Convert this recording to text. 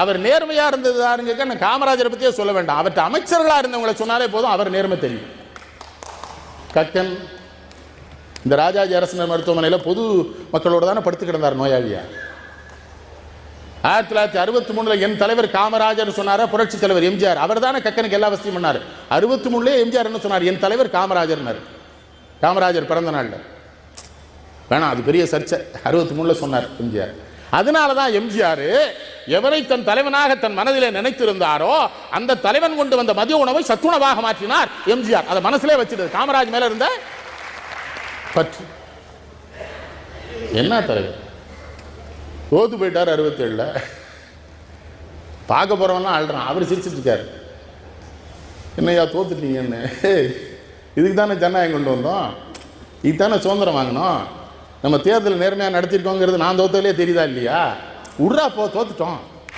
அவர் நேர்மையாக இருந்தது யாருங்க நான் காமராஜரை பற்றியே சொல்ல வேண்டாம். அவர்கிட்ட அமைச்சர்களாக இருந்தவங்களை சொன்னாலே போதும் அவர் நேர்மை தெரியும். கக்கன் இந்த ராஜாஜி அரசினர் மருத்துவமனையில் பொது மக்களோடு தானே படுத்து கிடந்தார் நோயாளியா? ஆயிரத்தி தொள்ளாயிரத்தி அறுபத்தி மூணில் என் தலைவர் காமராஜர் சொன்னாரா புரட்சி தலைவர் எம்ஜிஆர். அவர் தானே கக்கனுக்கு எல்லா வசதியும் பண்ணார். அறுபத்தி மூணுலேயே எம்ஜிஆர் என்ன சொன்னார் என் தலைவர் காமராஜர்னார். காமராஜர் பிறந்த நாளில். வேணாம் அது பெரிய சர்ச்சை. அறுபத்தி மூணில் சொன்னார் எம்ஜிஆர். அதனால தான் எம்ஜிஆர் எவரை தன் தலைவனாக தன் மனதிலே நினைத்திருந்தாரோ அந்த தலைவன் கொண்டு வந்த மதிய உணவை சத்துணவாக மாற்றினார் எம்ஜிஆர். அதை மனசுலே வச்சிருது காமராஜ் மேல இருந்த? பற்று. என்ன தலைவர் தோத்து போயிட்டார் அறுபத்தேழுல. பார்க்க போறவன்லாம் ஆள்றான் அவர் சிரிச்சிட்டு இருக்காரு என்னய்யா தோத்துட்டீங்கன்னு இதுக்கு தானே ஜனநாயகம் கொண்டு வந்தோம். இதுக்கு தானே சுதந்திரம் வாங்கினோம். நம்ம தேர்தல் நேர்மையாக நடத்திருக்கோங்கிறது நான் தோத்ததுலேயே தெரியுதா இல்லையா? உட்ரா போ தோத்துட்டோம்.